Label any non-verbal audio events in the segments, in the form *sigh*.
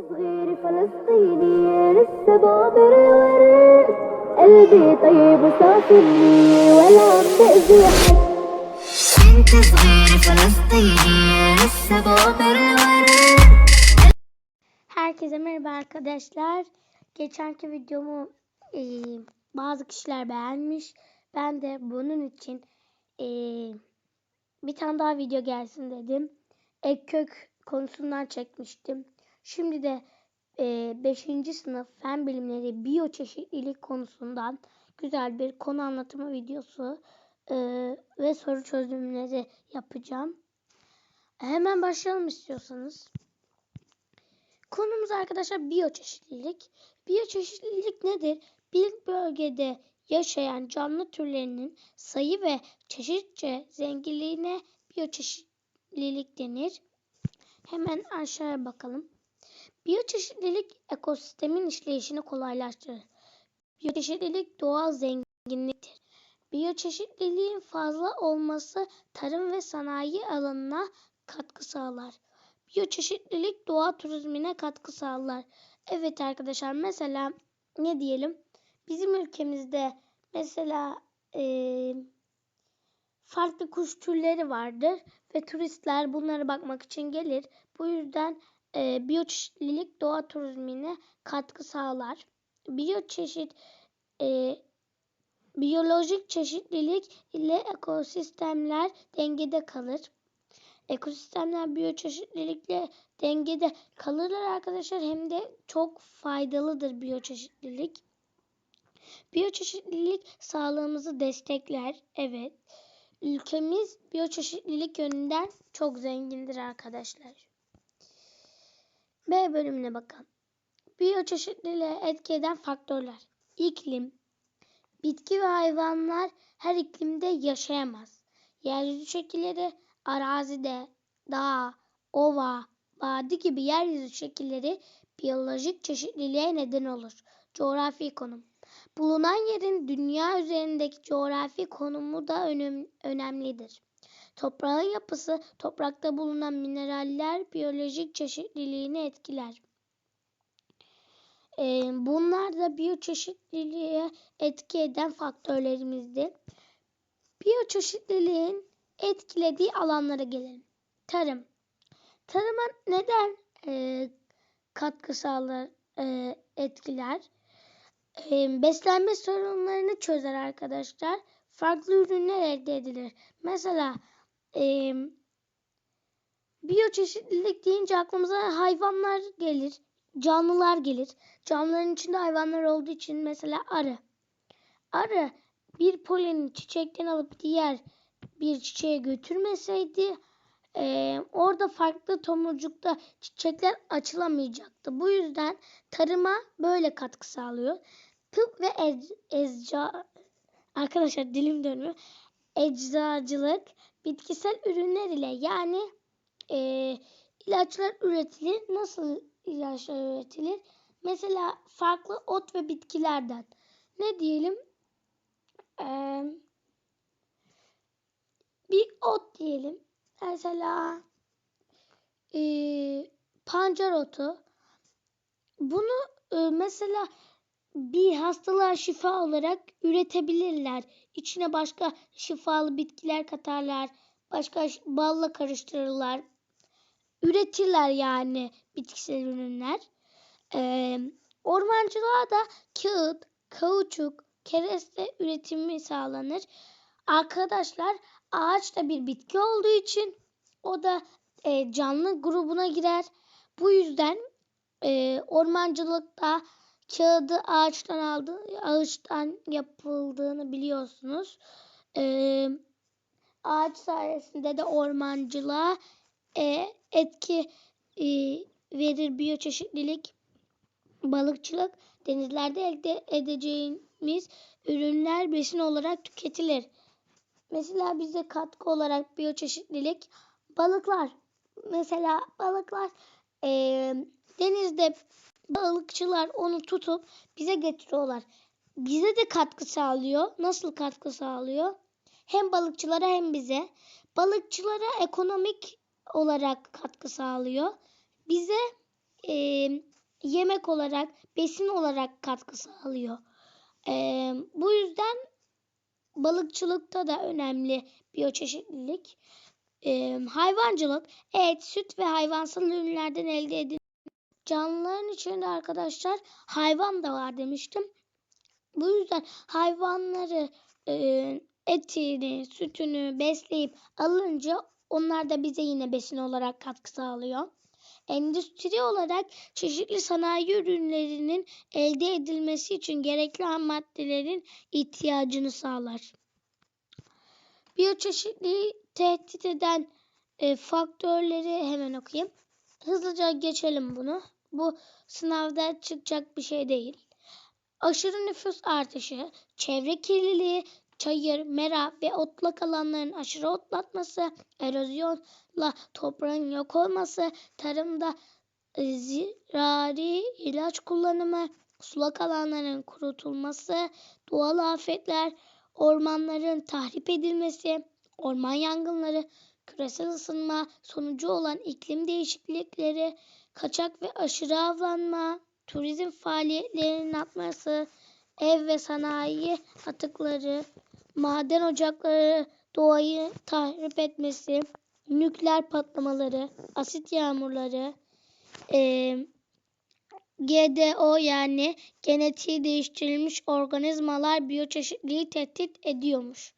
صغير فلسطيني لسه بعبر الورق قلبي طيب وصافي النية ولا عم بأذي حد بنت صغيرة فلسطيني لسه بعبر الورق Herkese merhaba arkadaşlar. Geçenki videomu e, bazı kişiler beğenmiş. Ben de bunun için e, bir tane daha video gelsin dedim. Ek kök konusundan çekmiştim. Şimdi de 5. sınıf fen bilimleri biyoçeşitlilik konusundan güzel bir konu anlatımı videosu e, ve soru çözümleri yapacağım. Hemen başlayalım istiyorsanız. Konumuz arkadaşlar biyoçeşitlilik. Biyoçeşitlilik nedir? Bir bölgede yaşayan canlı türlerinin sayı ve çeşitçe zenginliğine biyoçeşitlilik denir. Hemen aşağıya bakalım. Biyoçeşitlilik ekosistemin işleyişini kolaylaştırır. Biyoçeşitlilik doğal zenginliktir. Biyoçeşitliliğin fazla olması tarım ve sanayi alanına katkı sağlar. Biyoçeşitlilik doğa turizmine katkı sağlar. Evet arkadaşlar mesela ne diyelim? Bizim ülkemizde mesela eee, farklı kuş türleri vardır ve turistler bunlara bakmak için gelir. Bu yüzden eee biyoçeşitlilik doğa turizmine katkı sağlar. Biyoçeşit eee, biyolojik çeşitlilik ile ekosistemler dengede kalır. Ekosistemler biyoçeşitlilikle dengede kalırlar arkadaşlar. Hem de çok faydalıdır biyoçeşitlilik. Biyoçeşitlilik sağlığımızı destekler. Evet. Ülkemiz biyoçeşitlilik yönünden çok zengindir arkadaşlar. B bölümüne bakalım. Biyoçeşitliliğe etki eden faktörler. İklim. Bitki ve hayvanlar her iklimde yaşayamaz. Yeryüzü şekilleri arazide, dağ, ova, vadi gibi yeryüzü şekilleri biyolojik çeşitliliğe neden olur. Coğrafi konum. Bulunan yerin dünya üzerindeki coğrafi konumu da önem, önemlidir. Toprağın yapısı, toprakta bulunan mineraller biyolojik çeşitliliğini etkiler. Ee, bunlar da biyoçeşitliliğe etki eden faktörlerimizdir. Biyoçeşitliliğin etkilediği alanlara gelelim. Tarım. Tarıma neden e, katkı sağlar, e, etkiler? E, beslenme sorunlarını çözer arkadaşlar. Farklı ürünler elde edilir. Mesela e, biyoçeşitlilik deyince aklımıza hayvanlar gelir, canlılar gelir. Canlıların içinde hayvanlar olduğu için mesela arı. Arı bir poleni çiçekten alıp diğer bir çiçeğe götürmeseydi e, orada farklı tomurcukta çiçekler açılamayacaktı. Bu yüzden tarıma böyle katkı sağlıyor. Tıp ve ec, ecza arkadaşlar dilim dönüyor. Eczacılık bitkisel ürünler ile yani e, ilaçlar üretilir. Nasıl ilaçlar üretilir? Mesela farklı ot ve bitkilerden. Ne diyelim? Eee bir ot diyelim. Mesela e, pancar otu. Bunu e, mesela bir hastalığa şifa olarak üretebilirler. İçine başka şifalı bitkiler katarlar. Başka balla karıştırırlar. Üretirler yani bitkisel ürünler. E, ormancılığa da kağıt, kauçuk, kereste üretimi sağlanır. Arkadaşlar ağaç da bir bitki olduğu için o da e, canlı grubuna girer. Bu yüzden e, ormancılıkta kağıdı ağaçtan aldı, ağaçtan yapıldığını biliyorsunuz. E, ağaç sayesinde de ormancılığa e, etki e, verir biyoçeşitlilik, balıkçılık, denizlerde elde edeceğimiz ürünler besin olarak tüketilir. Mesela bize katkı olarak biyoçeşitlilik balıklar. Mesela balıklar eee, denizde balıkçılar onu tutup bize getiriyorlar. Bize de katkı sağlıyor. Nasıl katkı sağlıyor? Hem balıkçılara hem bize. Balıkçılara ekonomik olarak katkı sağlıyor. Bize eee yemek olarak, besin olarak katkı sağlıyor. Ee, bu yüzden balıkçılıkta da önemli biyoçeşitlilik. Ee, hayvancılık, et, süt ve hayvansal ürünlerden elde edilen canlıların içinde arkadaşlar hayvan da var demiştim. Bu yüzden hayvanları e, etini, sütünü besleyip alınca onlar da bize yine besin olarak katkı sağlıyor. Endüstri olarak çeşitli sanayi ürünlerinin elde edilmesi için gerekli ham maddelerin ihtiyacını sağlar. Biyoçeşitliği tehdit eden e, faktörleri hemen okuyayım. Hızlıca geçelim bunu. Bu sınavda çıkacak bir şey değil. Aşırı nüfus artışı, çevre kirliliği, çayır, mera ve otlak alanların aşırı otlatması, erozyonla toprağın yok olması, tarımda e, zirari ilaç kullanımı, sulak alanların kurutulması, doğal afetler, ormanların tahrip edilmesi, orman yangınları, küresel ısınma sonucu olan iklim değişiklikleri, kaçak ve aşırı avlanma, turizm faaliyetlerinin artması, ev ve sanayi atıkları, maden ocakları doğayı tahrip etmesi, nükleer patlamaları, asit yağmurları, eee, GDO yani genetiği değiştirilmiş organizmalar biyoçeşitliliği tehdit ediyormuş.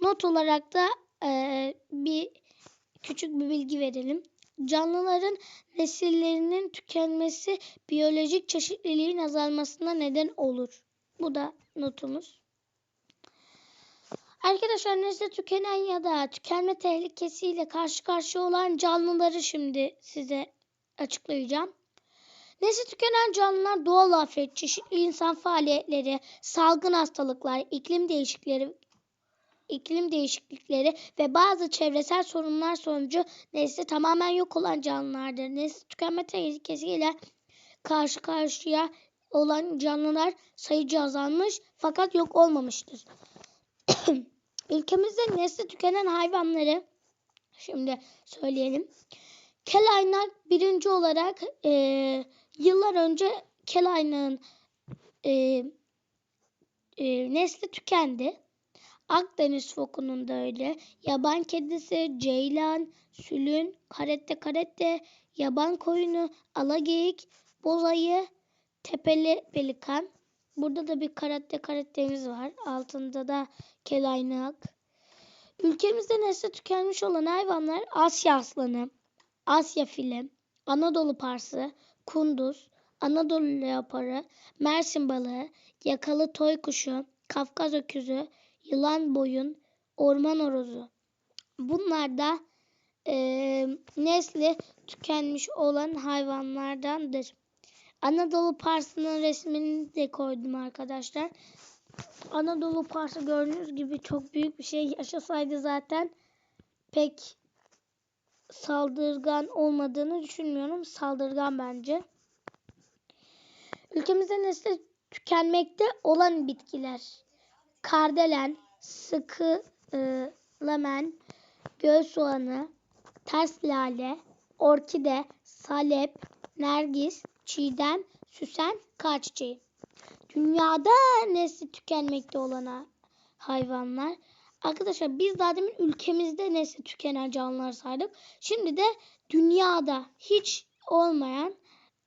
Not olarak da eee, bir küçük bir bilgi verelim. Canlıların nesillerinin tükenmesi biyolojik çeşitliliğin azalmasına neden olur. Bu da notumuz. Arkadaşlar nesli tükenen ya da tükenme tehlikesiyle karşı karşıya olan canlıları şimdi size açıklayacağım. Nesli tükenen canlılar doğal afet, çeşitli insan faaliyetleri, salgın hastalıklar, iklim değişiklikleri, iklim değişiklikleri ve bazı çevresel sorunlar sonucu nesli tamamen yok olan canlılardır. Nesli tükenme tehlikesiyle karşı karşıya olan canlılar sayıcı azalmış fakat yok olmamıştır. *coughs* Ülkemizde nesli tükenen hayvanları şimdi söyleyelim. Kel aynak birinci olarak e, yıllar önce kel aynağın e, e, nesli tükendi. Akdeniz fokunun da öyle. Yaban kedisi, ceylan, sülün, karette karette, yaban koyunu, alageyik, bozayı, tepeli pelikan. Burada da bir karette karettemiz var. Altında da kelaynak. Ülkemizde nesli tükenmiş olan hayvanlar Asya aslanı, Asya fili, Anadolu parsı, kunduz, Anadolu leoparı, Mersin balığı, yakalı toy kuşu, Kafkas öküzü, yılan boyun, orman orozu. Bunlar da eee, nesli tükenmiş olan hayvanlardandır. Anadolu parsının resmini de koydum arkadaşlar. Anadolu parsı gördüğünüz gibi çok büyük bir şey yaşasaydı zaten pek saldırgan olmadığını düşünmüyorum. Saldırgan bence. Ülkemizde nesli tükenmekte olan bitkiler. Kardelen, sıkı e, lemen, göl soğanı, ters lale, orkide, salep, nergis, çiğdem, süsen, kar çiçeği. Dünyada nesli tükenmekte olan ha- hayvanlar. Arkadaşlar biz daha demin ülkemizde nesli tükenen canlılar saydık. Şimdi de dünyada hiç olmayan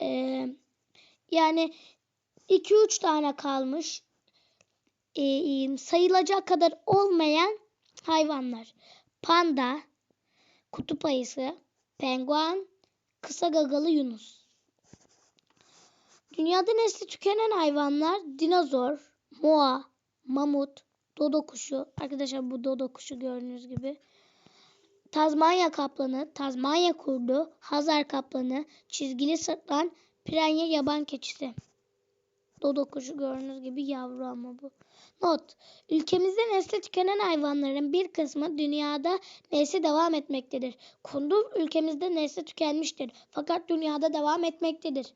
e, yani 2-3 tane kalmış e, sayılacak kadar olmayan hayvanlar. Panda, kutup ayısı, penguen, kısa gagalı yunus. Dünyada nesli tükenen hayvanlar dinozor, moa, mamut, dodo kuşu. Arkadaşlar bu dodo kuşu gördüğünüz gibi. Tazmanya kaplanı, Tazmanya kurdu, Hazar kaplanı, çizgili sırtlan, piranya yaban keçisi. Dodo kuşu gördüğünüz gibi yavru ama bu. Not. Ülkemizde nesli tükenen hayvanların bir kısmı dünyada nesli devam etmektedir. Kunduz ülkemizde nesli tükenmiştir. Fakat dünyada devam etmektedir.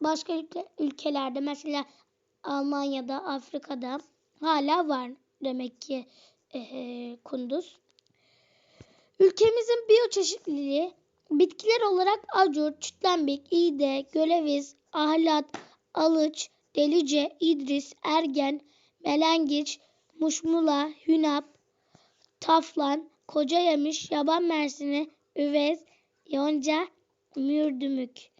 Başka ülke- ülkelerde mesela Almanya'da, Afrika'da hala var demek ki eee, kunduz. Ülkemizin biyoçeşitliliği Bitkiler olarak acur, çitlenbik, iğde, göleviz, ahlat, alıç, delice, idris, ergen, melengiç, muşmula, hünap, taflan, koca yemiş, yaban mersini, üvez, yonca, mürdümük.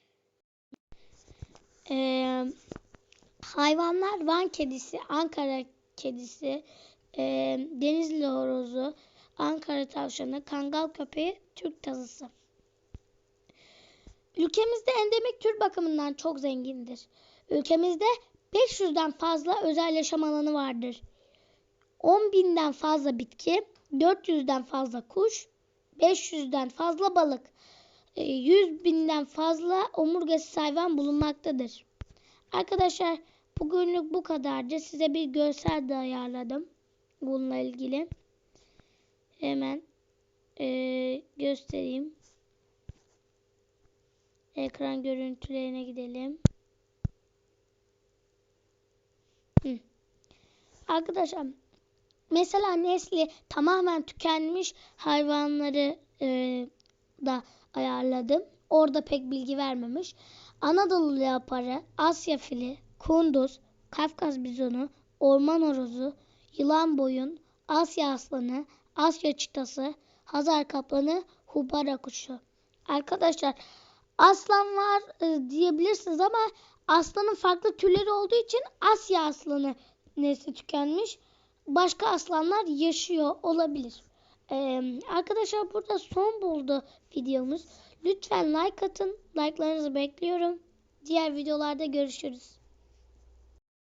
Ee, hayvanlar Van kedisi, Ankara kedisi, e, Denizli horozu, Ankara tavşanı, Kangal köpeği, Türk tazısı. Ülkemizde endemik tür bakımından çok zengindir. Ülkemizde 500'den fazla özel yaşam alanı vardır. 10 binden fazla bitki, 400'den fazla kuş, 500'den fazla balık, e, 100 binden fazla omurgasız hayvan bulunmaktadır. Arkadaşlar bugünlük bu kadardı. Size bir görsel de ayarladım bununla ilgili. Hemen e, göstereyim. Ekran görüntülerine gidelim. Arkadaşlar mesela nesli tamamen tükenmiş hayvanları e, da ayarladım. Orada pek bilgi vermemiş. Anadolu leoparı, Asya fili, kunduz, Kafkas bizonu, orman horozu, yılan boyun, Asya aslanı, Asya çitası, Hazar kaplanı, hubara kuşu. Arkadaşlar aslan var e, diyebilirsiniz ama aslanın farklı türleri olduğu için Asya aslanı nesli tükenmiş. Başka aslanlar yaşıyor olabilir. Ee, arkadaşlar burada son buldu videomuz. Lütfen like atın. Like'larınızı bekliyorum. Diğer videolarda görüşürüz.